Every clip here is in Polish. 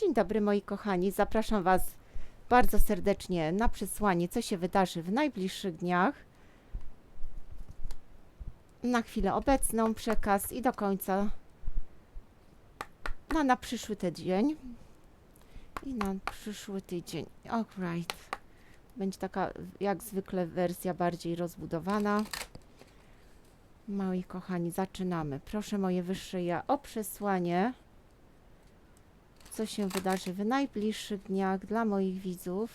Dzień dobry moi kochani, zapraszam Was bardzo serdecznie na przesłanie, co się wydarzy w najbliższych dniach. Na chwilę obecną przekaz i do końca na, na przyszły tydzień. I na przyszły tydzień. Alright. Będzie taka jak zwykle wersja bardziej rozbudowana. Moi kochani, zaczynamy. Proszę moje wyższe ja o przesłanie co się wydarzy w najbliższych dniach dla moich widzów.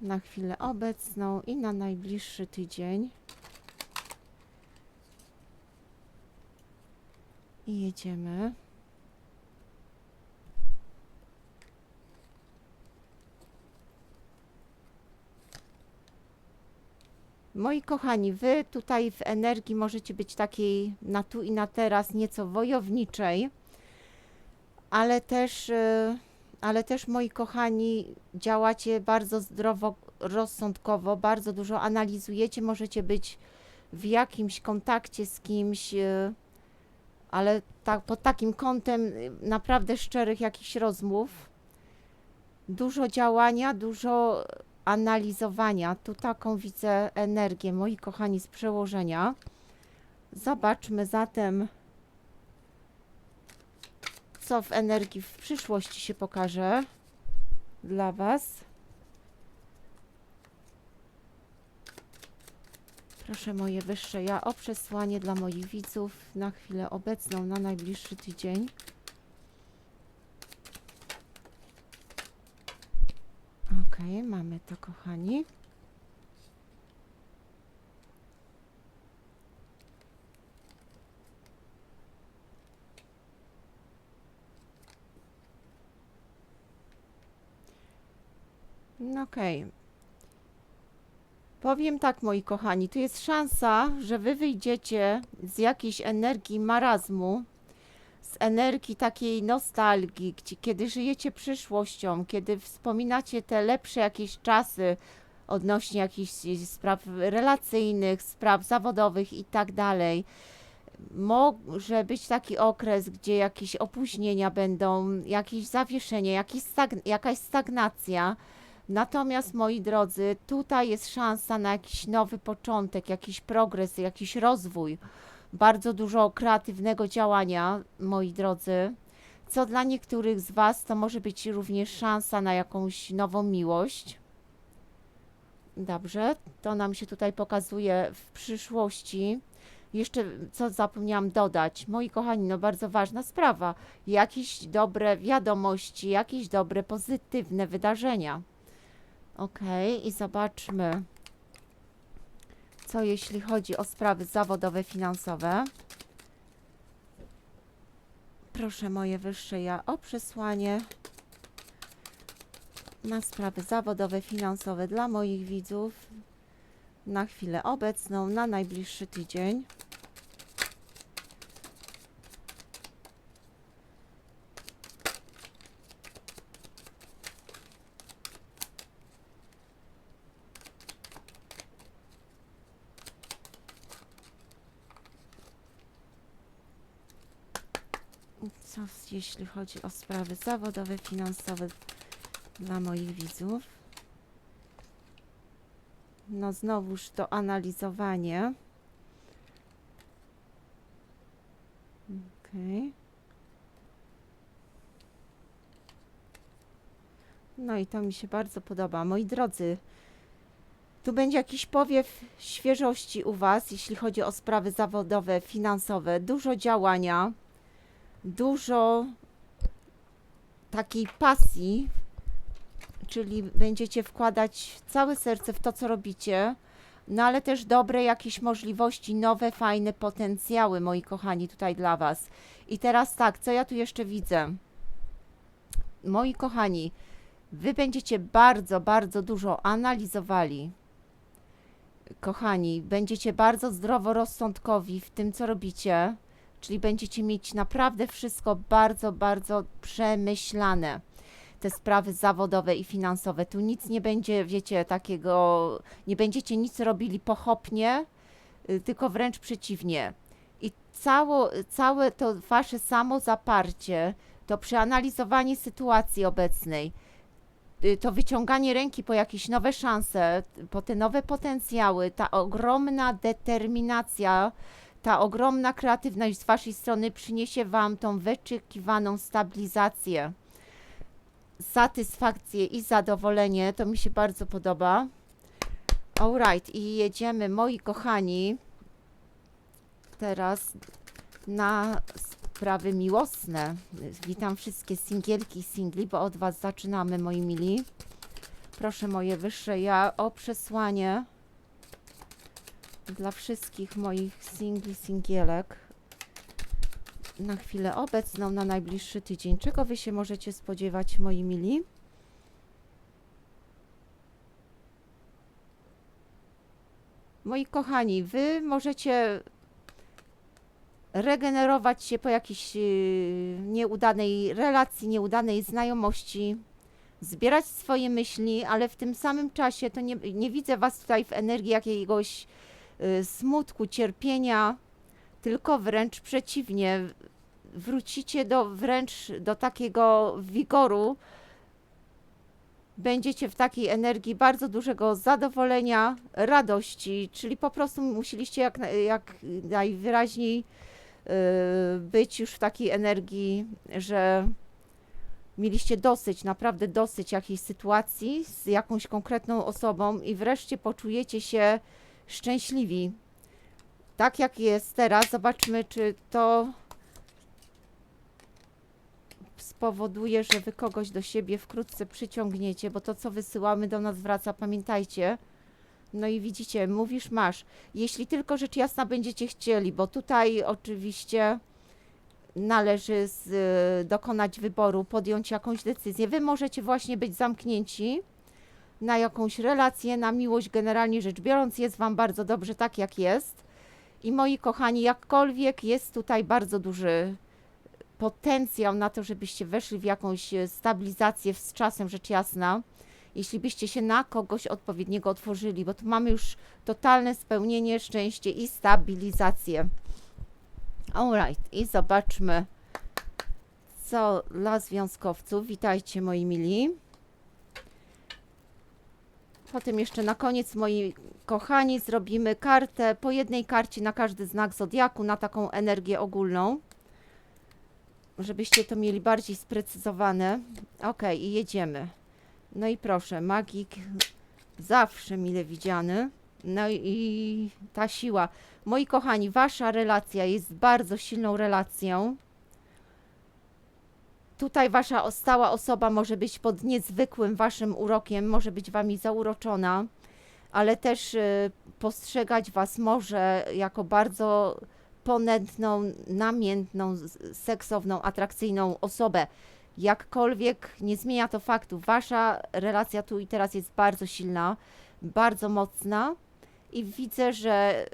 Na chwilę obecną i na najbliższy tydzień. I jedziemy. Moi kochani, wy tutaj w energii możecie być takiej na tu i na teraz, nieco wojowniczej, ale też, y, ale też moi kochani, działacie bardzo zdroworozsądkowo, bardzo dużo analizujecie, możecie być w jakimś kontakcie z kimś, y, ale tak, pod takim kątem y, naprawdę szczerych jakichś rozmów. Dużo działania, dużo analizowania. Tu taką widzę energię, moi kochani, z przełożenia. Zobaczmy zatem, co w energii w przyszłości się pokaże dla Was. Proszę moje wyższe ja o przesłanie dla moich widzów na chwilę obecną, na najbliższy tydzień. Okej, mamy to, kochani. No okej. Powiem tak, moi kochani, tu jest szansa, że wy wyjdziecie z jakiejś energii marazmu, z energii takiej nostalgii, gdzie, kiedy żyjecie przyszłością, kiedy wspominacie te lepsze jakieś czasy odnośnie jakichś spraw relacyjnych, spraw zawodowych i tak dalej. Może być taki okres, gdzie jakieś opóźnienia będą, jakieś zawieszenie, jakieś stagn- jakaś stagnacja. Natomiast moi drodzy, tutaj jest szansa na jakiś nowy początek, jakiś progres, jakiś rozwój bardzo dużo kreatywnego działania, moi drodzy. Co dla niektórych z Was to może być również szansa na jakąś nową miłość. Dobrze, to nam się tutaj pokazuje w przyszłości. Jeszcze co zapomniałam dodać, moi kochani, no bardzo ważna sprawa. Jakieś dobre wiadomości, jakieś dobre, pozytywne wydarzenia. Ok, i zobaczmy co jeśli chodzi o sprawy zawodowe, finansowe. Proszę moje wyższe ja o przesłanie na sprawy zawodowe, finansowe dla moich widzów na chwilę obecną, na najbliższy tydzień. Jeśli chodzi o sprawy zawodowe, finansowe dla moich widzów? No znowuż to analizowanie. Okej. No i to mi się bardzo podoba. Moi drodzy, tu będzie jakiś powiew świeżości u Was, jeśli chodzi o sprawy zawodowe, finansowe. Dużo działania dużo takiej pasji, czyli będziecie wkładać całe serce w to, co robicie, no ale też dobre jakieś możliwości, nowe, fajne potencjały, moi kochani, tutaj dla Was. I teraz tak, co ja tu jeszcze widzę? Moi kochani, Wy będziecie bardzo, bardzo dużo analizowali. Kochani, będziecie bardzo zdroworozsądkowi w tym, co robicie Czyli będziecie mieć naprawdę wszystko bardzo, bardzo przemyślane. Te sprawy zawodowe i finansowe. Tu nic nie będzie, wiecie, takiego, nie będziecie nic robili pochopnie, y, tylko wręcz przeciwnie. I cało, całe to wasze samozaparcie, to przeanalizowanie sytuacji obecnej, y, to wyciąganie ręki po jakieś nowe szanse, po te nowe potencjały, ta ogromna determinacja, ta ogromna kreatywność z waszej strony przyniesie wam tą wyczekiwaną stabilizację, satysfakcję i zadowolenie. To mi się bardzo podoba. Alright, i jedziemy, moi kochani, teraz na sprawy miłosne. Witam wszystkie singielki i singli, bo od Was zaczynamy, moi mili. Proszę moje wyższe ja o przesłanie dla wszystkich moich singli, singielek na chwilę obecną, na najbliższy tydzień. Czego Wy się możecie spodziewać, moi mili? Moi kochani, Wy możecie regenerować się po jakiejś yy, nieudanej relacji, nieudanej znajomości, zbierać swoje myśli, ale w tym samym czasie to nie, nie widzę Was tutaj w energii jakiegoś smutku, cierpienia, tylko wręcz przeciwnie. Wrócicie do wręcz do takiego wigoru. Będziecie w takiej energii bardzo dużego zadowolenia, radości, czyli po prostu musieliście jak, jak najwyraźniej yy, być już w takiej energii, że mieliście dosyć, naprawdę dosyć jakiejś sytuacji z jakąś konkretną osobą i wreszcie poczujecie się szczęśliwi. Tak jak jest teraz, zobaczmy, czy to spowoduje, że wy kogoś do siebie wkrótce przyciągniecie, bo to, co wysyłamy, do nas wraca, pamiętajcie. No i widzicie, mówisz, masz. Jeśli tylko rzecz jasna będziecie chcieli, bo tutaj oczywiście należy z, dokonać wyboru, podjąć jakąś decyzję. Wy możecie właśnie być zamknięci na jakąś relację, na miłość, generalnie rzecz biorąc, jest Wam bardzo dobrze tak, jak jest. I moi kochani, jakkolwiek jest tutaj bardzo duży potencjał na to, żebyście weszli w jakąś e, stabilizację z czasem, rzecz jasna, jeśli byście się na kogoś odpowiedniego otworzyli, bo tu mamy już totalne spełnienie, szczęście i stabilizację. Alright, i zobaczmy, co dla związkowców. Witajcie, moi mili. Potem jeszcze na koniec, moi kochani, zrobimy kartę po jednej karcie na każdy znak zodiaku, na taką energię ogólną żebyście to mieli bardziej sprecyzowane. Ok, i jedziemy. No i proszę, magik zawsze mile widziany. No i ta siła. Moi kochani, wasza relacja jest bardzo silną relacją. Tutaj wasza stała osoba może być pod niezwykłym waszym urokiem, może być wami zauroczona, ale też y, postrzegać was może jako bardzo ponętną, namiętną, seksowną, atrakcyjną osobę. Jakkolwiek nie zmienia to faktu, wasza relacja tu i teraz jest bardzo silna, bardzo mocna i widzę, że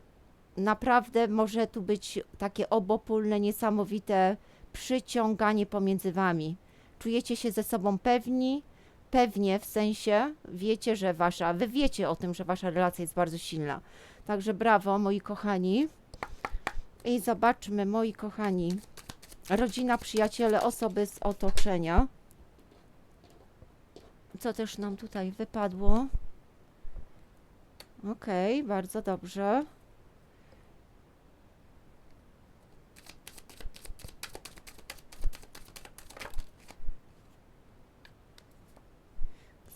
naprawdę może tu być takie obopólne, niesamowite przyciąganie pomiędzy wami. Czujecie się ze sobą pewni, pewnie w sensie wiecie, że wasza, wy wiecie o tym, że wasza relacja jest bardzo silna. Także brawo, moi kochani. I zobaczmy, moi kochani, rodzina, przyjaciele, osoby z otoczenia. Co też nam tutaj wypadło? Okej, bardzo dobrze.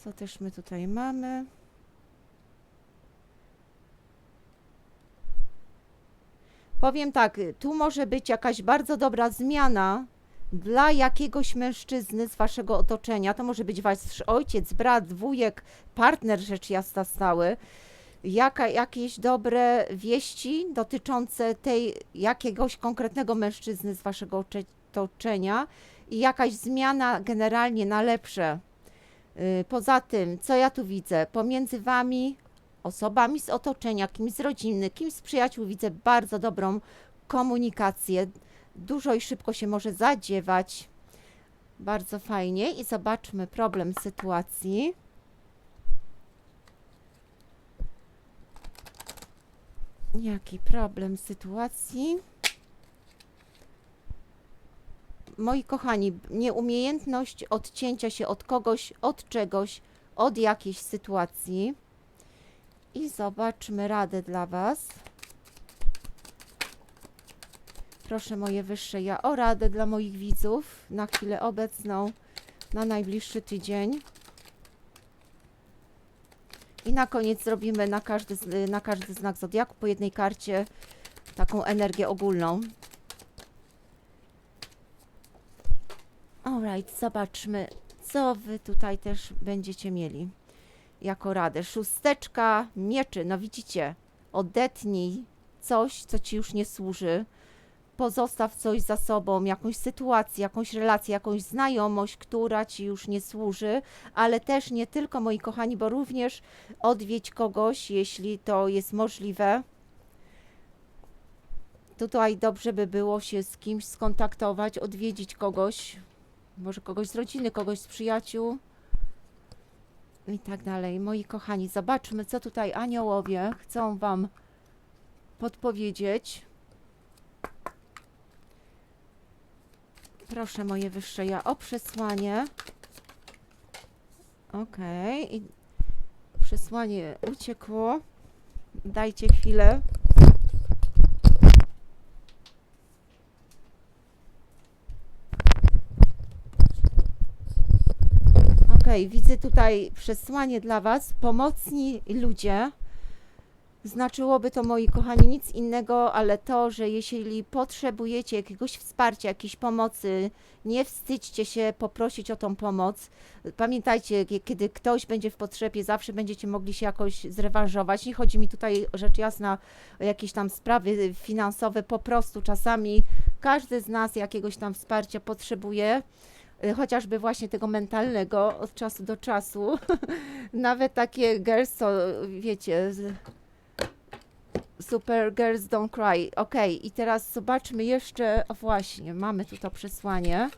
Co też my tutaj mamy? Powiem tak, tu może być jakaś bardzo dobra zmiana dla jakiegoś mężczyzny z waszego otoczenia. To może być wasz ojciec, brat, wujek, partner rzecz jasna stały. Jaka, jakieś dobre wieści dotyczące tej jakiegoś konkretnego mężczyzny z waszego ocze- otoczenia i jakaś zmiana generalnie na lepsze. Y, Poza tym, co ja tu widzę? Pomiędzy wami osobami z otoczenia, kimś z rodziny, kimś z przyjaciół widzę bardzo dobrą komunikację. Dużo i szybko się może zadziewać. Bardzo fajnie. I zobaczmy problem sytuacji. Jaki problem sytuacji? Moi kochani, nieumiejętność odcięcia się od kogoś, od czegoś, od jakiejś sytuacji. I zobaczmy radę dla Was. Proszę moje wyższe ja o radę dla moich widzów na chwilę obecną, na najbliższy tydzień. I na koniec zrobimy na każdy, na każdy znak zodiaku po jednej karcie taką energię ogólną. Alright, zobaczmy, co wy tutaj też będziecie mieli jako radę. Szósteczka mieczy, no widzicie, odetnij coś, co ci już nie służy. Pozostaw coś za sobą, jakąś sytuację, jakąś relację, jakąś znajomość, która ci już nie służy, ale też nie tylko, moi kochani, bo również odwiedź kogoś, jeśli to jest możliwe. Tutaj dobrze by było się z kimś skontaktować, odwiedzić kogoś, może kogoś z rodziny, kogoś z przyjaciół i tak dalej. Moi kochani, zobaczmy, co tutaj aniołowie chcą Wam podpowiedzieć. Proszę moje wyższe ja o przesłanie. Okej. I przesłanie uciekło. Dajcie chwilę. Widzę tutaj przesłanie dla Was. Pomocni ludzie. Znaczyłoby to, moi kochani, nic innego, ale to, że jeśli potrzebujecie jakiegoś wsparcia, jakiejś pomocy, nie wstydźcie się poprosić o tą pomoc. Pamiętajcie, kie- kiedy ktoś będzie w potrzebie, zawsze będziecie mogli się jakoś zrewanżować. Nie chodzi mi tutaj, rzecz jasna, o jakieś tam sprawy finansowe, po prostu czasami każdy z nas jakiegoś tam wsparcia potrzebuje chociażby właśnie tego mentalnego od czasu do czasu. Nawet takie girls, co wiecie, super girls don't cry. Okej, i teraz zobaczmy jeszcze, o właśnie, mamy tu to przesłanie.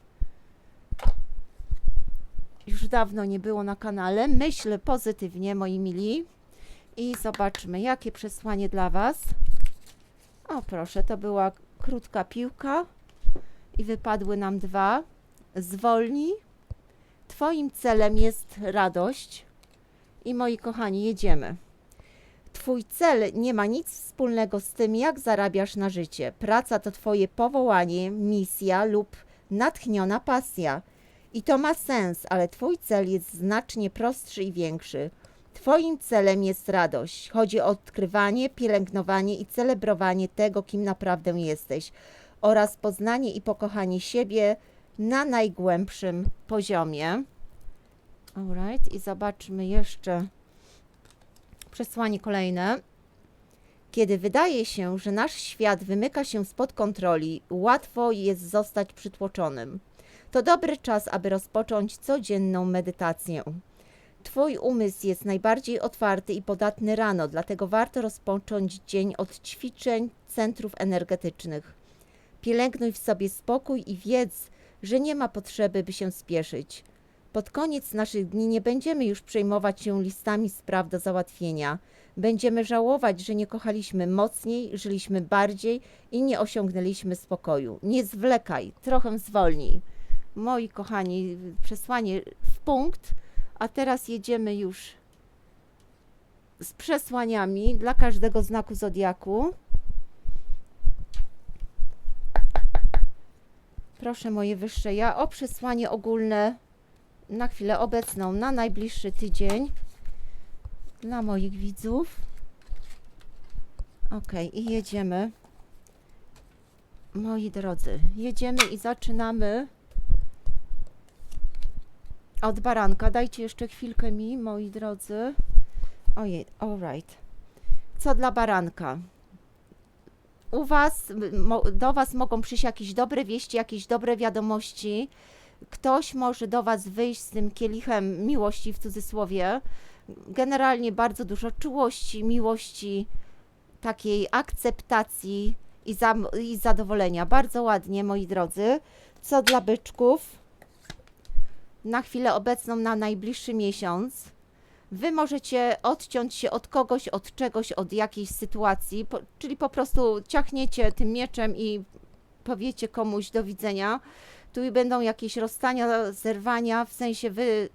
Już dawno nie było na kanale. Myślę pozytywnie, moi mili. I zobaczmy, jakie przesłanie dla Was. O, proszę, to była krótka piłka i wypadły nam dwa zwolnij. Twoim celem jest radość. I moi kochani, jedziemy. Twój cel nie ma nic wspólnego z tym, jak zarabiasz na życie. Praca to Twoje powołanie, misja lub natchniona pasja. I to ma sens, ale Twój cel jest znacznie prostszy i większy. Twoim celem jest radość. Chodzi o odkrywanie, pielęgnowanie i celebrowanie tego, kim naprawdę jesteś, oraz poznanie i pokochanie siebie na najgłębszym poziomie. Alright, i zobaczmy jeszcze przesłanie kolejne. Kiedy wydaje się, że nasz świat wymyka się spod kontroli, łatwo jest zostać przytłoczonym. To dobry czas, aby rozpocząć codzienną medytację. Twój umysł jest najbardziej otwarty i podatny rano, dlatego warto rozpocząć dzień od ćwiczeń centrów energetycznych. Pielęgnuj w sobie spokój i wiedz, że nie ma potrzeby, by się spieszyć. Pod koniec naszych dni nie będziemy już przejmować się listami spraw do załatwienia. Będziemy żałować, że nie kochaliśmy mocniej, żyliśmy bardziej i nie osiągnęliśmy spokoju. Nie zwlekaj, trochę zwolnij. Moi kochani, przesłanie w punkt, a teraz jedziemy już z przesłaniami dla każdego znaku zodiaku. Proszę moje wyższe ja o przesłanie ogólne na chwilę obecną, na najbliższy tydzień dla moich widzów. Ok, i jedziemy. Moi drodzy, jedziemy i zaczynamy od baranka. Dajcie jeszcze chwilkę mi, moi drodzy. Ojej, alright. Co dla baranka? U Was, do Was mogą przyjść jakieś dobre wieści, jakieś dobre wiadomości. Ktoś może do Was wyjść z tym kielichem miłości w cudzysłowie. Generalnie bardzo dużo czułości, miłości, takiej akceptacji i, zam, i zadowolenia. Bardzo ładnie, moi drodzy. Co dla byczków? Na chwilę obecną, na najbliższy miesiąc. Wy możecie odciąć się od kogoś, od czegoś, od jakiejś sytuacji, po, czyli po prostu ciachniecie tym mieczem i powiecie komuś do widzenia. Tu będą jakieś rozstania, zerwania, w sensie wy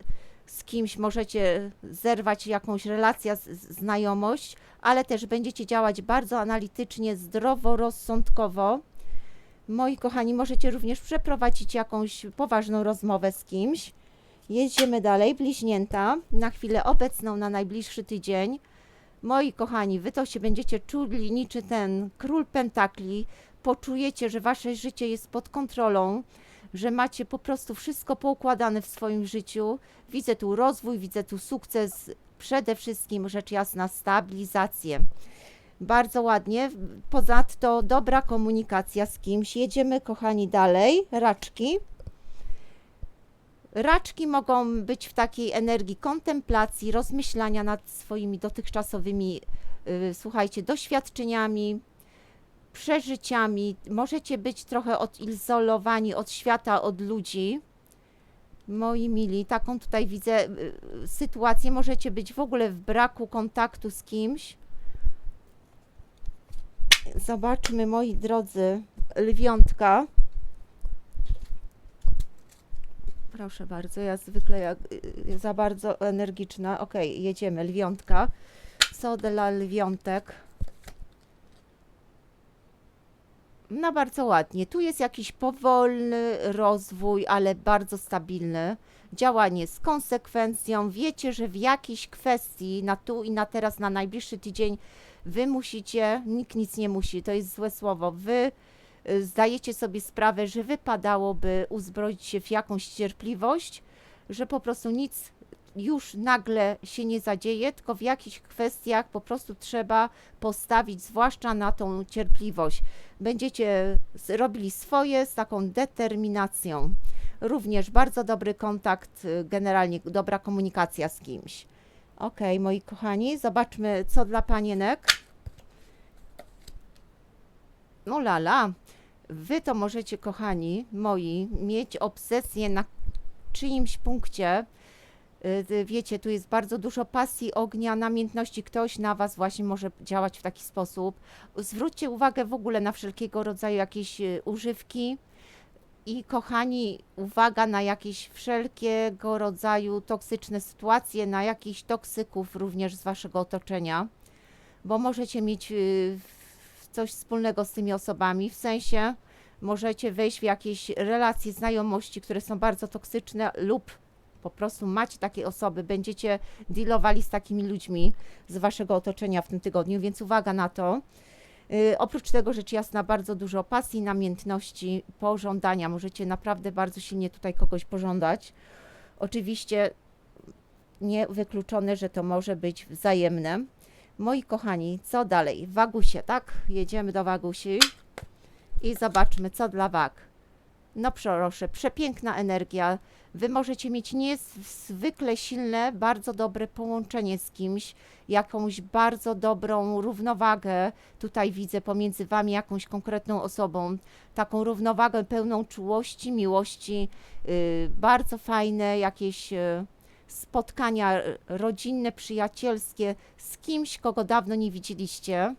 z kimś możecie zerwać jakąś relację, znajomość, ale też będziecie działać bardzo analitycznie, zdroworozsądkowo. Moi kochani, możecie również przeprowadzić jakąś poważną rozmowę z kimś. Jedziemy dalej. Bliźnięta na chwilę obecną, na najbliższy tydzień. Moi kochani, wy to się będziecie czuli niczy ten król pentakli. Poczujecie, że wasze życie jest pod kontrolą, że macie po prostu wszystko poukładane w swoim życiu. Widzę tu rozwój, widzę tu sukces, przede wszystkim rzecz jasna stabilizację. Bardzo ładnie. Ponadto dobra komunikacja z kimś. Jedziemy, kochani, dalej. Raczki. Raczki mogą być w takiej energii kontemplacji, rozmyślania nad swoimi dotychczasowymi, y, słuchajcie, doświadczeniami, przeżyciami. Możecie być trochę odizolowani od świata, od ludzi. Moi mili, taką tutaj widzę y, y, sytuację. Możecie być w ogóle w braku kontaktu z kimś. Zobaczmy, moi drodzy, lwiątka. Proszę bardzo, ja zwykle jak, y, za bardzo energiczna. Ok, jedziemy, lwiątka. Co dla lwiątek? No bardzo ładnie. Tu jest jakiś powolny rozwój, ale bardzo stabilny. Działanie z konsekwencją. Wiecie, że w jakiejś kwestii na tu i na teraz, na najbliższy tydzień wy musicie, nikt nic nie musi, to jest złe słowo, wy y, zdajecie sobie sprawę, że wypadałoby uzbroić się w jakąś cierpliwość, że po prostu nic już nagle się nie zadzieje, tylko w jakichś kwestiach po prostu trzeba postawić, zwłaszcza na tą cierpliwość. Będziecie robili swoje z taką determinacją. Również bardzo dobry kontakt, y, generalnie dobra komunikacja z kimś. Ok, moi kochani, zobaczmy, co dla panienek. No lala, wy to możecie, kochani moi, mieć obsesję na czyimś punkcie. Y, y, Wiecie, tu jest bardzo dużo pasji, ognia, namiętności. Ktoś na was właśnie może działać w taki sposób. Zwróćcie uwagę w ogóle na wszelkiego rodzaju jakieś y, używki. I kochani, uwaga na jakieś wszelkiego rodzaju toksyczne sytuacje, na jakichś toksyków również z waszego otoczenia, bo możecie mieć w- coś wspólnego z tymi osobami, w sensie możecie wejść w jakieś relacje, znajomości, które są bardzo toksyczne lub po prostu macie takie osoby, będziecie dealowali z takimi ludźmi z waszego otoczenia w tym tygodniu, więc uwaga na to. Y, oprócz tego, rzecz jasna, bardzo dużo pasji, namiętności, pożądania. Możecie naprawdę bardzo silnie tutaj kogoś pożądać. Oczywiście niewykluczone, że to może być wzajemne. Moi kochani, co dalej? Wagusie, tak? Jedziemy do Wagusi i zobaczmy, co dla wag. No proszę, przepiękna energia. Wy możecie mieć niezwykle silne, bardzo dobre połączenie z kimś, jakąś bardzo dobrą równowagę. Tutaj widzę pomiędzy wami jakąś konkretną osobą, taką równowagę pełną czułości, miłości, yy, bardzo fajne jakieś yy, spotkania rodzinne, przyjacielskie z kimś, kogo dawno nie widzieliście.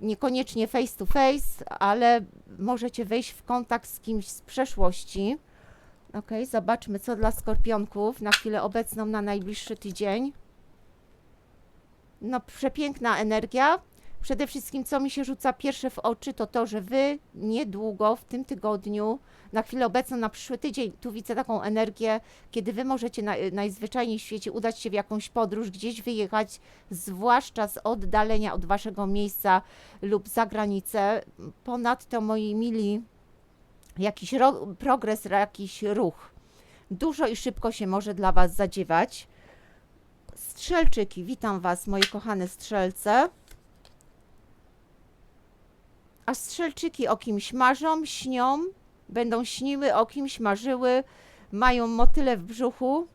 Niekoniecznie face to face, ale możecie wejść w kontakt z kimś z przeszłości. Ok, zobaczmy, co dla skorpionków na chwilę obecną, na najbliższy tydzień. No, przepiękna energia. Przede wszystkim, co mi się rzuca pierwsze w oczy, to to, że wy niedługo w tym tygodniu, na chwilę obecną, na przyszły tydzień, tu widzę taką energię, kiedy wy możecie na, najzwyczajniej w świecie udać się w jakąś podróż, gdzieś wyjechać, zwłaszcza z oddalenia od waszego miejsca lub za granicę. Ponadto, moi mili, jakiś ro- progres, jakiś ruch. Dużo i szybko się może dla Was zadziewać. Strzelczyki, witam Was, moje kochane strzelce. A strzelczyki o kimś marzą, śnią, będą śniły, o kimś marzyły, mają motyle w brzuchu.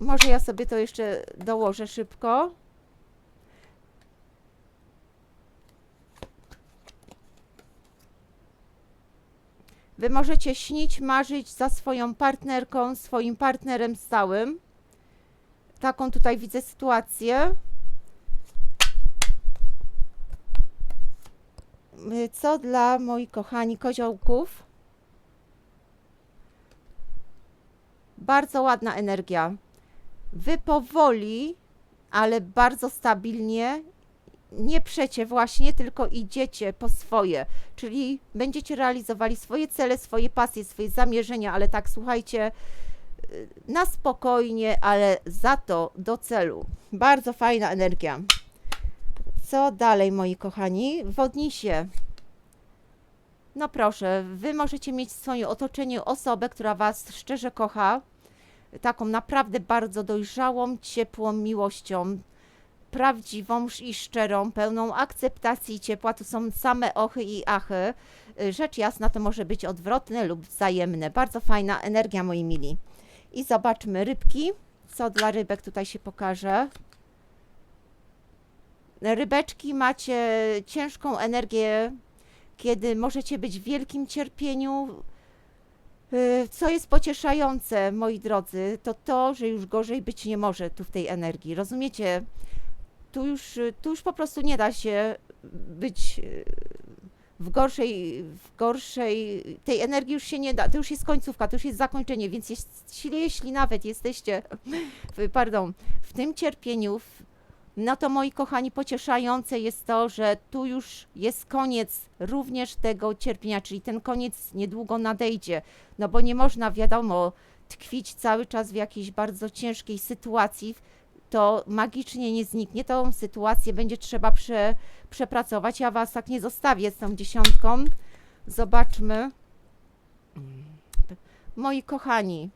Może ja sobie to jeszcze dołożę szybko. Wy możecie śnić, marzyć za swoją partnerką, swoim partnerem stałym. Taką tutaj widzę sytuację. Y, co dla moich kochani koziołków? Bardzo ładna energia. Wy powoli, ale bardzo stabilnie nie przecie właśnie, tylko idziecie po swoje, czyli będziecie realizowali swoje cele, swoje pasje, swoje zamierzenia, ale tak słuchajcie, y, na spokojnie, ale za to do celu. Bardzo fajna energia. Co dalej, moi kochani? Wodnisie. No proszę, wy możecie mieć w swoim otoczeniu osobę, która was szczerze kocha, taką naprawdę bardzo dojrzałą, ciepłą miłością, prawdziwą i szczerą, pełną akceptacji i ciepła. Tu są same ochy i achy. Rzecz jasna, to może być odwrotne lub wzajemne. Bardzo fajna energia, moi mili. I zobaczmy rybki. Co dla rybek tutaj się pokaże. Rybeczki macie ciężką energię, kiedy możecie być w wielkim cierpieniu. Y, Co jest pocieszające, moi drodzy, to to, że już gorzej być nie może tu w tej energii. Rozumiecie? Tu już, tu już po prostu nie da się być y, w gorszej, w gorszej, tej energii już się nie da, to już jest końcówka, to już jest zakończenie, więc jeśli, jeśli nawet jesteście, pardon, w tym cierpieniu, w, no to moi kochani, pocieszające jest to, że tu już jest koniec również tego cierpienia, czyli ten koniec niedługo nadejdzie, no bo nie można, wiadomo, tkwić cały czas w jakiejś bardzo ciężkiej sytuacji, to magicznie nie zniknie, tą sytuację będzie trzeba prze, przepracować. Ja Was tak nie zostawię z tą dziesiątką. Zobaczmy. Moi kochani,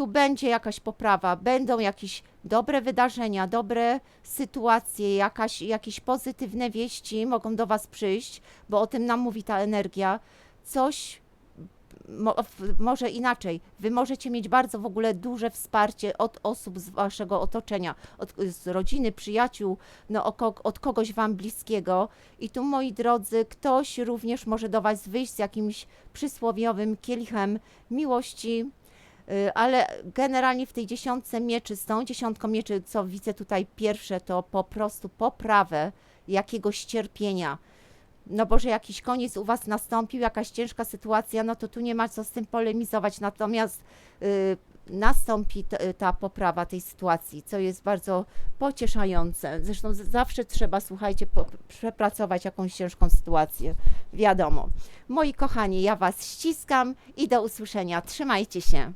tu będzie jakaś poprawa, będą jakieś dobre wydarzenia, dobre sytuacje, jakaś, jakieś pozytywne wieści mogą do Was przyjść, bo o tym nam mówi ta energia. Coś mo, może inaczej. Wy możecie mieć bardzo w ogóle duże wsparcie od osób z Waszego otoczenia, od, z rodziny, przyjaciół, no, o ko- od kogoś Wam bliskiego. I tu, moi drodzy, ktoś również może do Was wyjść z jakimś przysłowiowym kielichem miłości, ale generalnie w tej dziesiątce mieczy, z tą dziesiątką mieczy, co widzę tutaj pierwsze, to po prostu poprawę jakiegoś cierpienia. No bo że jakiś koniec u Was nastąpił, jakaś ciężka sytuacja, no to tu nie ma co z tym polemizować, natomiast y, nastąpi t- ta poprawa tej sytuacji, co jest bardzo pocieszające. Zresztą zawsze trzeba, słuchajcie, przepracować jakąś ciężką sytuację, wiadomo. Moi kochani, ja Was ściskam i do usłyszenia. Trzymajcie się.